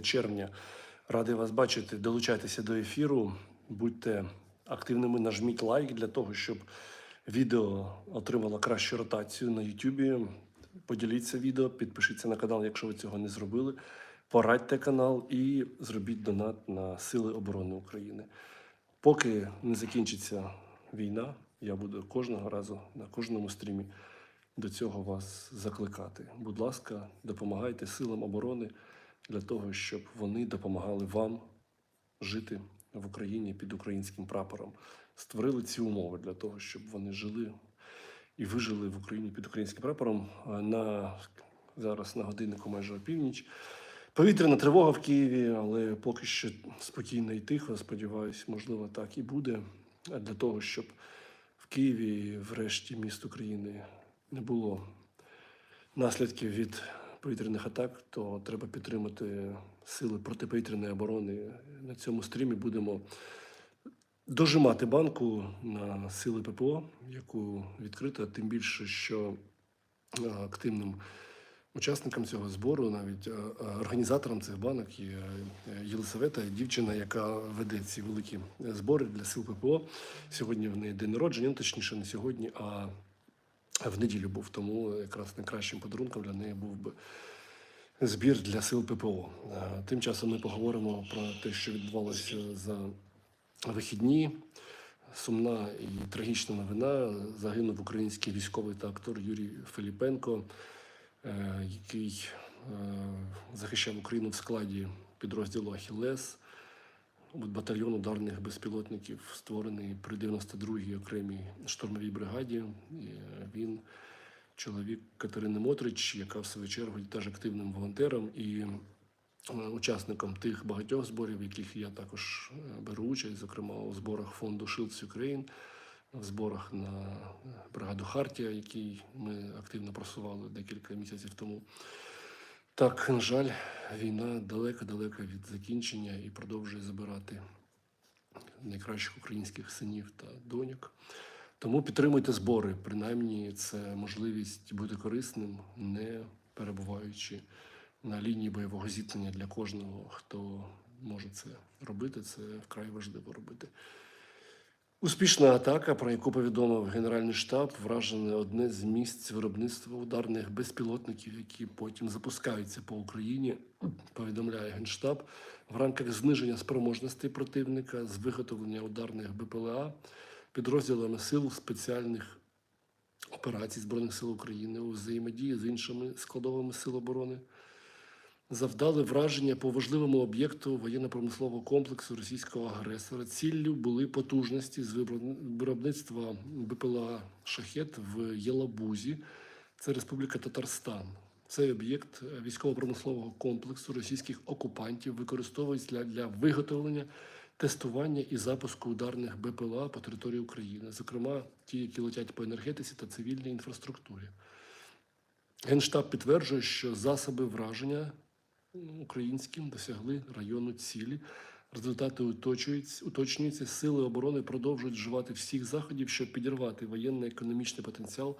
червня. Радий вас бачити. Долучайтеся до ефіру, будьте активними, нажміть лайк для того, щоб відео отримало кращу ротацію на Ютубі. Поділіться відео, підпишіться на канал, якщо ви цього не зробили. Порадьте канал і зробіть донат на Сили оборони України. Поки не закінчиться війна, я буду кожного разу на кожному стрімі до цього вас закликати. Будь ласка, допомагайте силам оборони для того, щоб вони допомагали вам жити в Україні під українським прапором. Створили ці умови для того, щоб вони жили і вижили в Україні під українським прапором. На зараз на годиннику майже опівніч. Повітряна тривога в Києві, але поки що спокійно і тихо. Сподіваюсь, можливо, так і буде. А для того, щоб в Києві, врешті міст України, не було наслідків від повітряних атак, то треба підтримати сили протиповітряної оборони. На цьому стрімі будемо дожимати банку на сили ППО, яку відкрито, тим більше, що е, активним учасникам цього збору, навіть е, е, цих банок є е, Єлисавета, дівчина, яка веде ці великі збори для сил ППО. Сьогодні в неї день народження, ну, точніше, не сьогодні, а в неділю був. Тому якраз найкращим подарунком для неї був би збір для сил ППО. Е, Тим часом ми поговоримо про те, що відбувалося за вихідні. Сумна і трагічна новина. Загинув український військовий та актор Юрій Филіпенко, е, який е, захищав Україну в складі підрозділу Ахілес. Батальйон ударних безпілотників створений при 92-й окремій штурмовій бригаді. Е, він чоловік Катерини Мотрич, яка в свою чергу є теж активним волонтером і е, учасником тих багатьох зборів, яких я також е, беру участь, зокрема у зборах фонду Shields Ukraine, в зборах на бригаду Хартія, який ми активно просували декілька місяців тому. Так, на жаль, війна далека-далека від закінчення і продовжує забирати найкращих українських синів та доньок. Тому підтримуйте збори. Принаймні, це можливість бути корисним, не перебуваючи на лінії бойового зіткнення для кожного, хто може це робити. Це вкрай важливо робити. Успішна атака, про яку повідомив Генеральний штаб, вражене одне з місць виробництва ударних безпілотників, які потім запускаються по Україні. Повідомляє Генштаб в рамках зниження спроможностей противника з виготовлення ударних БПЛА підрозділами сил спеціальних операцій Збройних сил України у взаємодії з іншими складовими сил оборони завдали враження по важливому об'єкту воєнно-промислового комплексу російського агресора. Ціллю були потужності з виробни- виробництва БПЛА Шахет в Єлабузі. Це Республіка Татарстан. Цей об'єкт військово-промислового комплексу російських окупантів використовується для, для виготовлення, тестування і запуску ударних БПЛА по території України, зокрема ті, які летять по енергетиці та цивільній інфраструктурі. Генштаб підтверджує, що засоби враження українським досягли району цілі. Результати уточнюються. Сили оборони продовжують вживати всіх заходів, щоб підірвати воєнно-економічний потенціал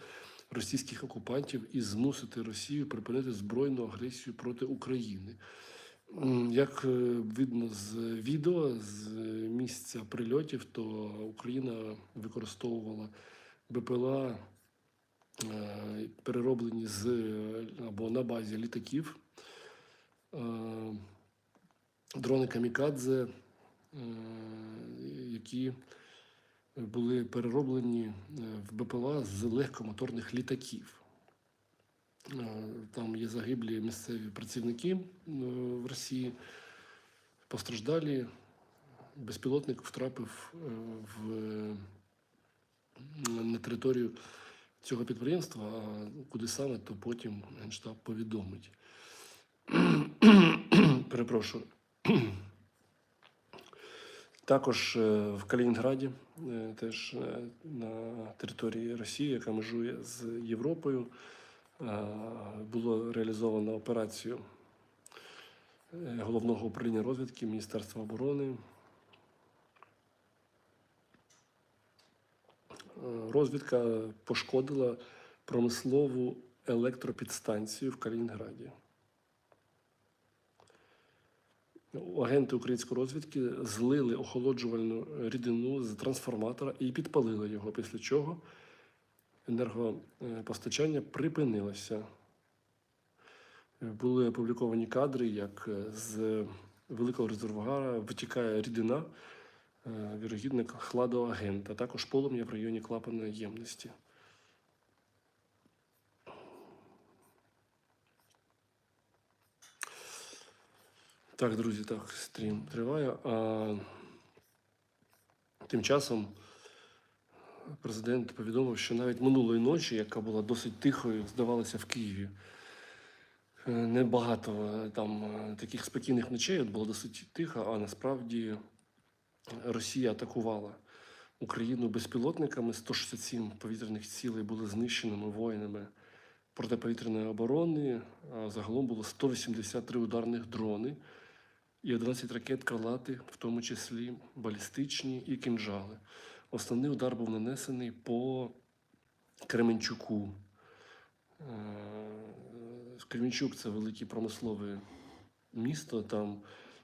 російських окупантів і змусити Росію припинити збройну агресію проти України. Як е, видно з відео з місця прильотів, то Україна використовувала БПЛА, е, перероблені з або на базі літаків. Е, дрони Камікадзе, е, які були перероблені е, в БПЛА з легкомоторних літаків. Там є загиблі місцеві працівники в Росії, постраждалі. Безпілотник втрапив в, на територію цього підприємства, а куди саме, то потім Генштаб повідомить. Перепрошую. Також е, в Калінінграді, е, теж е, на території Росії, яка межує з Європою, було реалізовано операцію головного управління розвідки Міністерства оборони. Розвідка пошкодила промислову електропідстанцію в Калінінграді. Агенти української розвідки злили охолоджувальну рідину з трансформатора і підпалили його, після чого енергопостачання припинилося. Були опубліковані кадри, як з великого резервуара витікає рідина, е, вірогідно хладоагент, а також полум'я в районі клапаної ємності. Так, друзі, так, стрім триває. А тим часом президент повідомив, що навіть минулої ночі, яка була досить тихою, здавалося, в Києві. е, Небагато е, там е, таких спокійних ночей, от було досить тихо, а насправді Росія атакувала Україну безпілотниками. 167 повітряних цілей були знищеними воїнами протиповітряної оборони. А загалом було 183 ударних дрони і 11 ракет крилати, в тому числі балістичні і кінжали. Основний удар був нанесений по Кременчуку. Е, Кременчук це велике промислове місто. Там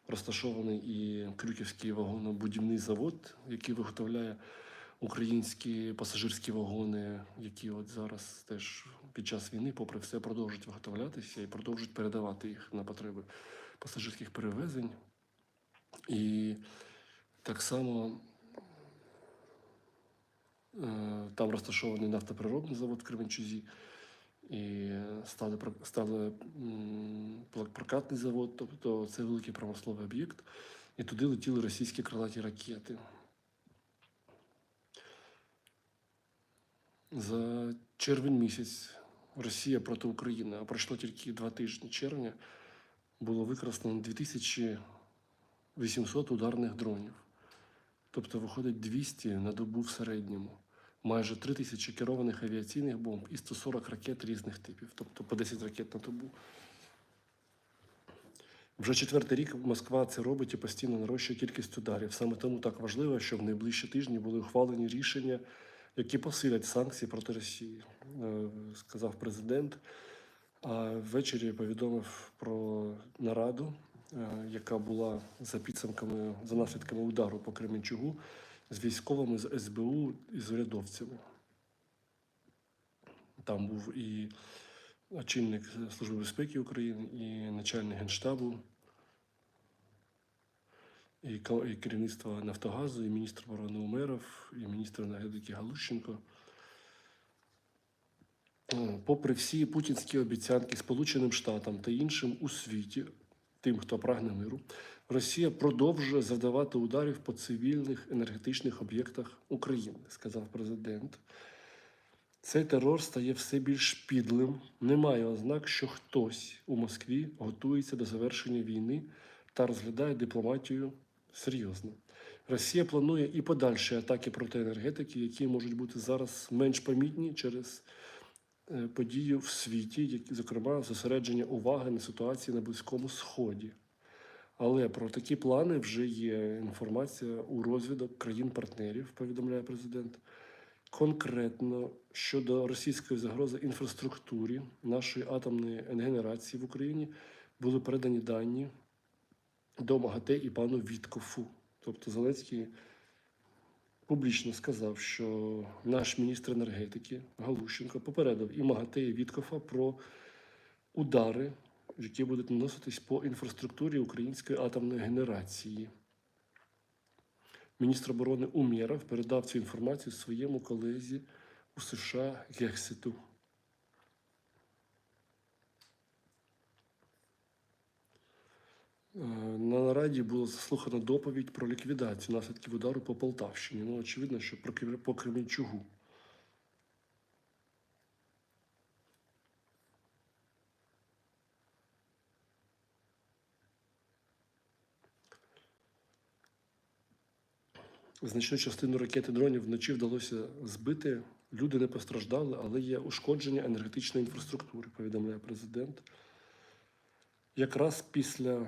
розташований і Крюківський вагонобудівний завод, який виготовляє українські пасажирські вагони, які от зараз теж під час війни, попри все, продовжують виготовлятися і продовжують передавати їх на потреби пасажирських перевезень. І так само е, там розташований нафтопереробний завод в Кременчузі. І стали, стали прокатний завод, тобто це великий промисловий об'єкт. І туди летіли російські крилаті ракети. За червень місяць Росія проти України, а пройшло тільки два тижні червня, було використано 2800 ударних дронів. Тобто виходить 200 на добу в середньому, майже 3000 керованих авіаційних бомб і 140 ракет різних типів, тобто по 10 ракет на добу. Вже четвертий рік Москва це робить і постійно нарощує кількість ударів. Саме тому так важливо, щоб в найближчі тижні були ухвалені рішення, які посилять санкції проти Росії, е, сказав президент. А ввечері повідомив про нараду, е, яка була за підсумками, за наслідками удару по Кременчугу з військовими з СБУ і з урядовцями. Там був і очільник Служби безпеки України, і начальник генштабу, і керівництво Нафтогазу, і міністр оборони Умеров, і міністр енергетики Галущенко. Е, Попри всі путінські обіцянки Сполученим Штатам та іншим у світі, тим, хто прагне миру, Росія продовжує завдавати ударів по цивільних енергетичних об'єктах України, сказав президент. Цей терор стає все більш підлим. Немає ознак, що хтось у Москві готується до завершення війни та розглядає дипломатію серйозно. Росія планує і подальші атаки проти енергетики, які можуть бути зараз менш помітні через е, події в світі, зокрема, зосередження уваги на ситуації на Близькому Сході. Але про такі плани вже є інформація у розвідок країн-партнерів, повідомляє президент. Конкретно щодо російської загрози інфраструктурі нашої атомної генерації в Україні були передані дані до МАГАТЕ і пану Віткофу. Тобто Зеленський публічно сказав, що наш міністр енергетики Галущенко попередив і МАГАТЕ, і Віткофа про удари, які будуть наноситись по інфраструктурі української атомної генерації. Міністр оборони Умєров передав цю інформацію своєму колезі у США Гекситу. Нараді було заслухано доповідь про ліквідацію наслідків удару по Полтавщині. Ну, очевидно, що про по Кременчугу. Значну частину ракет і дронів вночі вдалося збити. Люди не постраждали, але є ушкодження енергетичної інфраструктури, повідомляє президент. Якраз після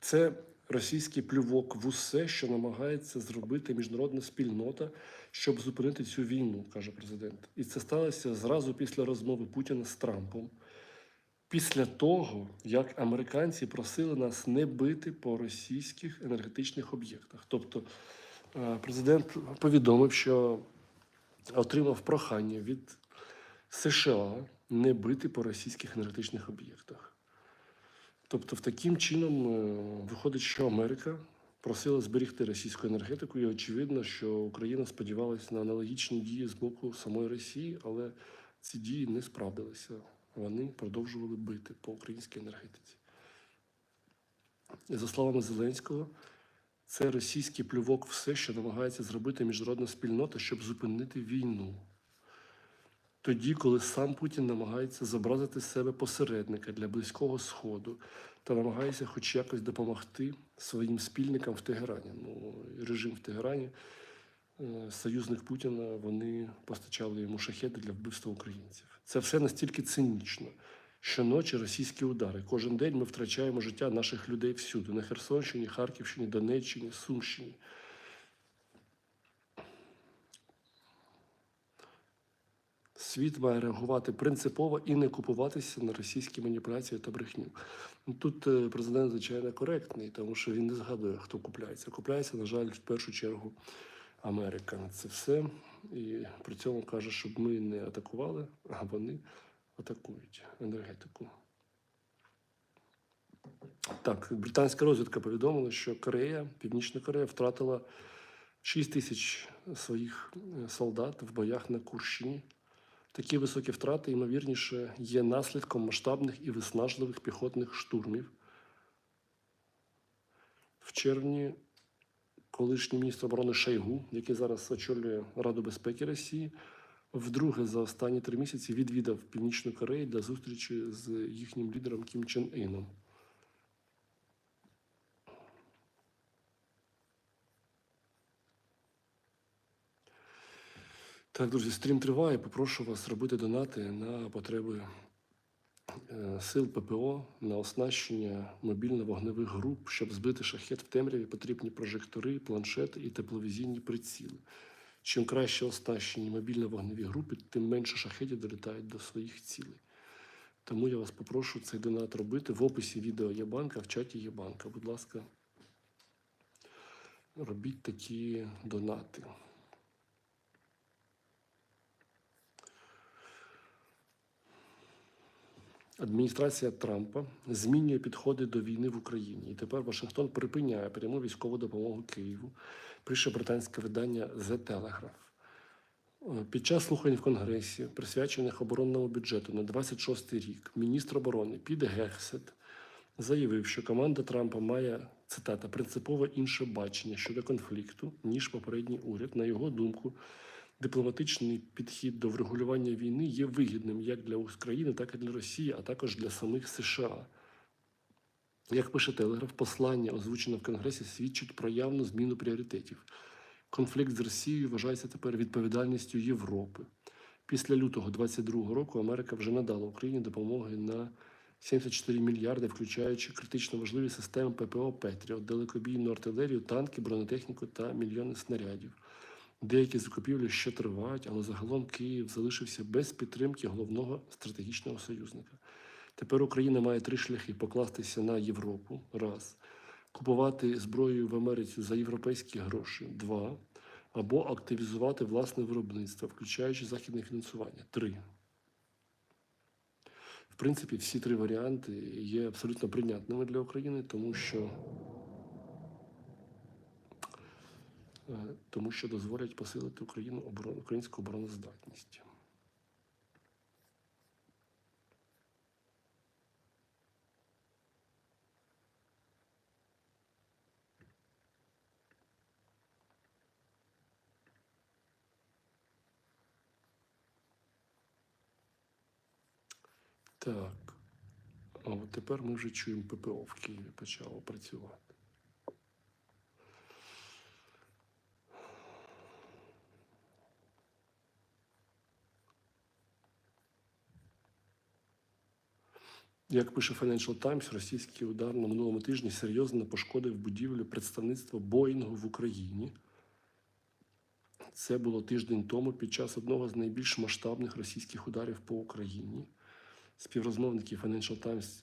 це російський плювок в усе, що намагається зробити міжнародна спільнота, щоб зупинити цю війну, каже президент. І це сталося зразу після розмови Путіна з Трампом. після того, як американці просили нас не бити по російських енергетичних об'єктах. Тобто е, президент повідомив, що отримав прохання від США не бити по російських енергетичних об'єктах. Тобто, в таким чином е, виходить, що Америка просила зберегти російську енергетику, і очевидно, що Україна сподівалася на аналогічні дії з боку самої Росії, але ці дії не справдилися. Вони продовжували бити по українській енергетиці. За словами Зеленського, це російський плювок все, що намагається зробити міжнародна спільнота, щоб зупинити війну. Тоді, коли сам Путін намагається зобразити з себе посередника для Близького Сходу та намагається хоч якось допомогти своїм спільникам в Тегерані. Ну, режим в Тегерані, е, союзник Путіна, вони постачали йому шахеди для вбивства українців. Це все настільки цинічно. Щоночі російські удари. Кожен день ми втрачаємо життя наших людей всюди: на Херсонщині, Харківщині, Донеччині, Сумщині. Світ має реагувати принципово і не купуватися на російські маніпуляції та брехню. Ну, Тут е, президент, звичайно, коректний, тому що він не згадує, хто купляється. Купляється, на жаль, в першу чергу Америка це все. І при цьому каже, щоб ми не атакували, а вони атакують енергетику. Так, британська розвідка повідомила, що Корея, Північна Корея, втратила 6 тисяч своїх е, солдат в боях на Курщині. Такі високі втрати, ймовірніше, є наслідком масштабних і виснажливих піхотних штурмів. В червні колишній міністр оборони Шойгу, який зараз очолює Раду безпеки Росії, вдруге за останні три місяці відвідав Північну Корею для зустрічі з їхнім лідером Кім Чен Іном. Так, друзі, стрім триває. Попрошу вас робити донати на потреби е, сил ППО на оснащення мобільно-вогневих груп, щоб збити шахет в темряві, потрібні прожектори, планшети і тепловізійні приціли. Чим краще оснащені мобільно-вогневі групи, тим менше шахетів долітають до своїх цілей. Тому я вас попрошу цей донат робити. В описі відео є банка, в чаті є банка. Будь ласка, робіть такі донати. Адміністрація Трампа змінює підходи до війни в Україні. І тепер Вашингтон припиняє пряму військову допомогу Києву. Пише британське видання The Telegraph. Е, Під час слухань в Конгресі, присвячених оборонному бюджету на 26 рік, міністр оборони Під Гексет заявив, що команда Трампа має цитата принципово інше бачення щодо конфлікту, ніж попередній уряд. На його думку, дипломатичний підхід до врегулювання війни є вигідним як для України, так і для Росії, а також для самих США. Як пише Телеграф, послання, озвучене в Конгресі, свідчить про явну зміну пріоритетів. Конфлікт з Росією вважається тепер відповідальністю Європи. Після лютого 2022 року Америка вже надала Україні допомоги на 74 мільярди, включаючи критично важливі системи ППО Петріот, далекобійну артилерію, танки, бронетехніку та мільйони снарядів. Деякі закупівлі ще тривають, але загалом Київ залишився без підтримки головного стратегічного союзника. Тепер Україна має три шляхи: покластися на Європу раз, купувати зброю в Америці за європейські гроші два, або активізувати власне виробництво, включаючи західне фінансування. Три. В принципі, всі три варіанти є абсолютно прийнятними для України, тому що. е, тому що дозволять посилити Україну оборон, українську обороноздатність. Так. А от тепер ми вже чуємо ППО в Києві почало працювати. Як пише Financial Times, російський удар на минулому тижні серйозно пошкодив будівлю представництва Боїнгу в Україні. Це було тиждень тому під час одного з найбільш масштабних російських ударів по Україні. Співрозмовники Financial Times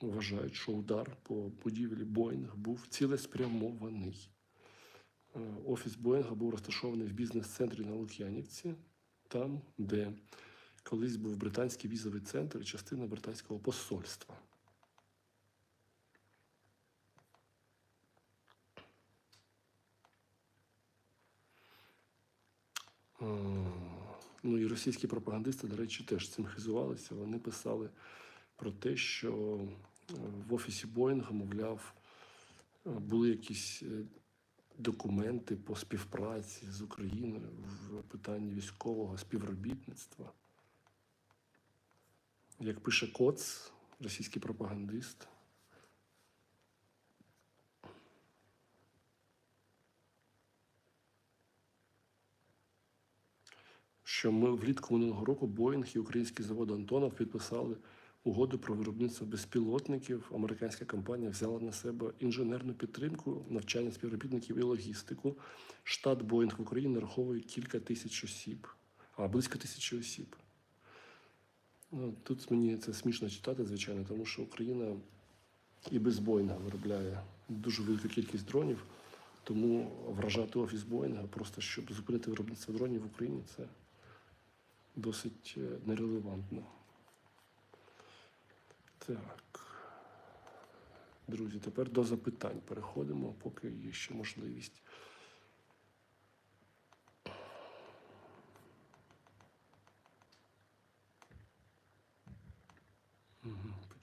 вважають, що удар по будівлі Боїнг був цілеспрямований. Е, Офіс Боїнга був розташований в бізнес-центрі на Лук'янівці, там, де колись був британський візовий центр і частина британського посольства. Е, Ну і російські пропагандисти, до речі, теж цим хизувалися. Вони писали про те, що е, в офісі Боїнга, мовляв, е, були якісь документи по співпраці з Україною в питанні військового співробітництва. Як пише Коц, російський пропагандист, що ми влітку минулого року Боїнг і український завод Антонов підписали угоду про виробництво безпілотників. Американська компанія взяла на себе інженерну підтримку, навчання співробітників і логістику. Штат Боїнг в Україні нараховує кілька тисяч осіб, а близько тисячі осіб. Ну, тут мені це смішно читати, звичайно, тому що Україна і без Боїнга виробляє дуже велику кількість дронів. Тому вражати офіс Боїнга, просто щоб зупинити виробництво дронів в Україні, це досить е, нерелевантно. Так. Друзі, тепер до запитань переходимо, поки є ще можливість.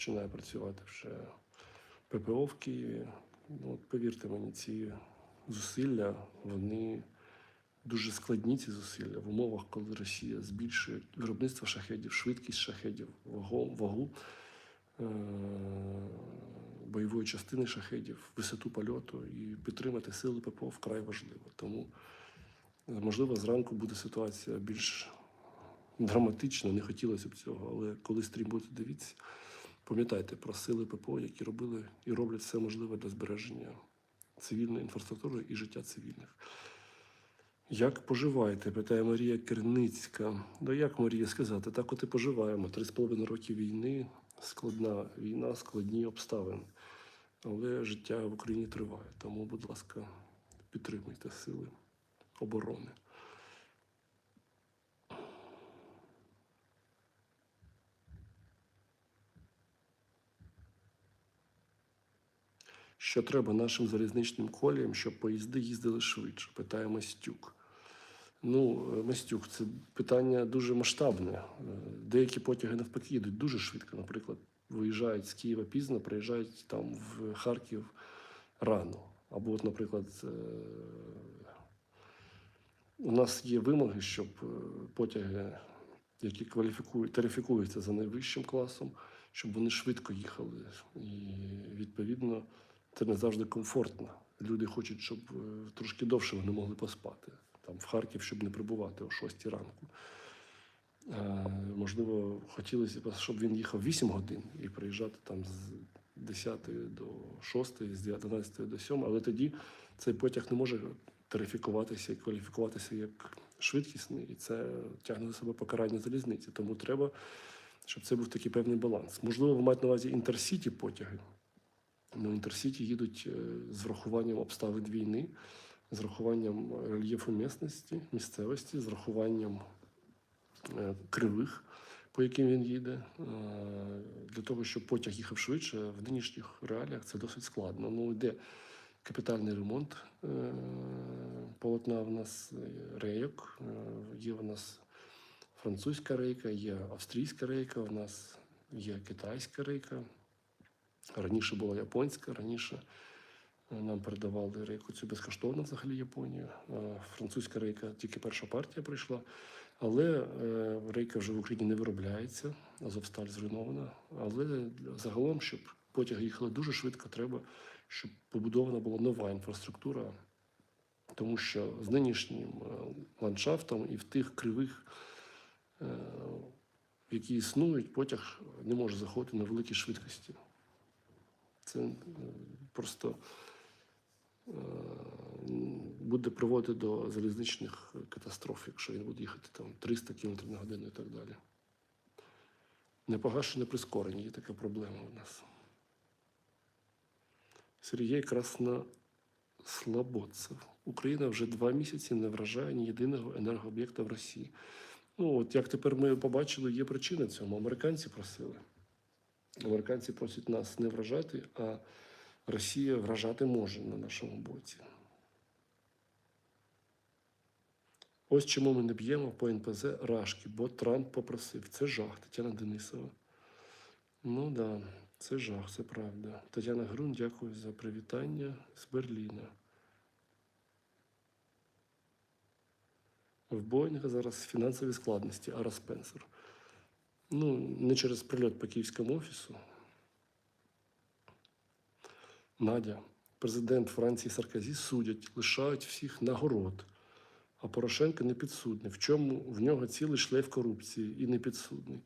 Починає працювати вже ППО в Києві. Ну, от повірте мені, ці зусилля, вони дуже складні ці зусилля в умовах, коли Росія збільшує виробництво шахедів, швидкість шахедів, вагу, вагу е- бойової частини шахедів, висоту польоту і підтримати сили ППО вкрай важливо. Тому, е, можливо, зранку буде ситуація більш драматична, не хотілося б цього, але коли стрім будете дивіться, пам'ятайте про сили ППО, які робили і роблять все можливе для збереження цивільної інфраструктури і життя цивільних. Як поживаєте? питає Марія Керницька. Да як Марія сказати? Так от і поживаємо. Три з половиною роки війни, складна війна, складні обставини. Але життя в Україні триває. Тому, будь ласка, підтримуйте сили оборони. Що треба нашим залізничним коліям, щоб поїзди їздили швидше? Питає Мастюк. Ну, е, Мастюк, це питання дуже масштабне. Е, Деякі потяги навпаки йдуть дуже швидко. Наприклад, виїжджають з Києва пізно, приїжджають там в Харків рано. Або, от, наприклад, е, у нас є вимоги, щоб потяги, які кваліфікують, тарифікуються за найвищим класом, щоб вони швидко їхали. І відповідно це не завжди комфортно. Люди хочуть, щоб е, трошки довше вони могли поспати. Там в Харків, щоб не прибувати о 6 ранку. Е, можливо, хотілося б, щоб він їхав 8 годин і приїжджати там з 10 до 6, з 11 до 7, але тоді цей потяг не може тарифікуватися і кваліфікуватися як швидкісний, і це тягне за себе покарання залізниці. Тому треба, щоб це був такий певний баланс. Можливо, ви маєте на увазі інтерсіті потяги. Ну, інтерсіті їдуть е, з врахуванням обставин війни, з врахуванням рельєфу місцевості, місцевості, з врахуванням е, кривих, по яким він їде. Е, Для того, щоб потяг їхав швидше, в нинішніх реаліях це досить складно. Ну, йде капітальний ремонт полотна в нас рейок, є в нас французька рейка, є австрійська рейка, в нас є китайська рейка. Раніше була японська, раніше е, нам передавали рейку цю безкоштовно взагалі Японію. Е, Французька рейка тільки перша партія прийшла. Але е, рейка вже в Україні не виробляється, Азовсталь зруйнована. Але загалом, щоб потяги їхали дуже швидко, треба, щоб побудована була нова інфраструктура. Тому що з нинішнім ландшафтом і в тих кривих, які існують, потяг не може заходити на великій швидкості. Це е, просто е, буде приводити до залізничних катастроф, якщо він буде їхати там 300 км на годину і так далі. Непогашене прискорення, є така проблема у нас. Сергій Краснослободцев. Україна вже два місяці не вражає ні єдиного енергооб'єкта в Росії. Ну, от як тепер ми побачили, є причина цьому. Американці просили. Американці просять нас не вражати, а Росія вражати може на нашому боці. Ось чому ми не б'ємо по НПЗ Рашки, бо Трамп попросив. Це жах, Тетяна Денисова. Ну так, да, це жах, це правда. Тетяна Грун, дякую за привітання з Берліна. В Боїнга зараз фінансові складності, Ара Спенсер. Ну, не через прильот по київському офісу. Надя, президент Франції Саркозі судять, лишають всіх нагород. А Порошенко не підсудний. В чому в нього цілий шлейф корупції і не підсудний?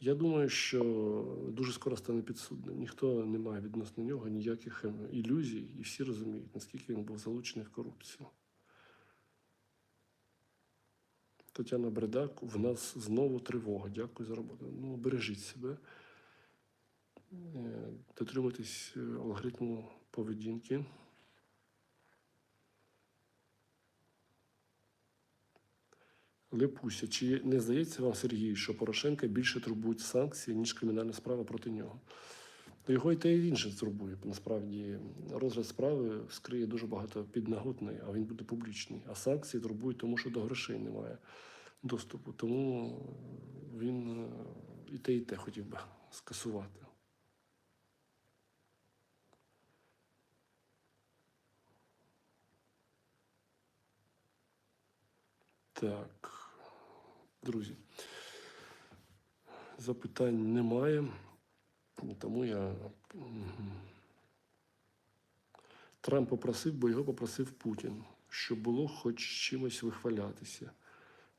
Я думаю, що дуже скоро стане підсудним. Ніхто не має відносно нього ніяких ем, ілюзій, і всі розуміють, наскільки він був залучений в корупцію. Тетяна Бредак, в нас знову тривога. Дякую за роботу. Ну, бережіть себе, Е, дотримуйтесь е, алгоритму поведінки. Лепуся, чи не здається вам, Сергій, що Порошенка більше турбують санкції, ніж кримінальна справа проти нього? То його і те і інше турбує. Насправді розгляд справи скриє дуже багато піднаготної, а він буде публічний. А санкції турбують, тому що до грошей немає доступу. Тому він е, і те, і те хотів би скасувати. Так, друзі, запитань немає, тому я. Трамп попросив, бо його попросив Путін, щоб було хоч чимось вихвалятися.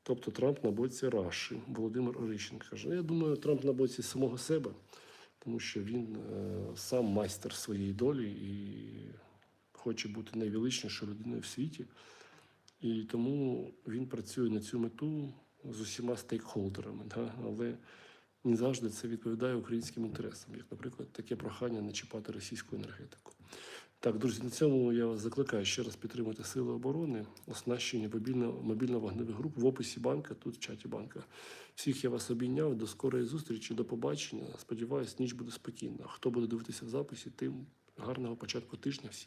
Тобто Трамп на боці Раші. Володимир Орищенко каже. Я думаю, Трамп на боці самого себе, тому що він е, сам майстер своєї долі і хоче бути найвеличнішою людиною в світі. І тому він працює на цю мету з усіма стейкхолдерами. Да? Але не завжди це відповідає українським інтересам, як, наприклад, таке прохання не чіпати російську енергетику. Так, друзі, на цьому я вас закликаю ще раз підтримати Сили оборони, оснащення мобільно- мобільно-вогневих груп в описі банка, тут в чаті банка. Всіх я вас обійняв. До скорої зустрічі, до побачення. Сподіваюсь, ніч буде спокійна. Хто буде дивитися в записі, тим гарного початку тижня. Всім.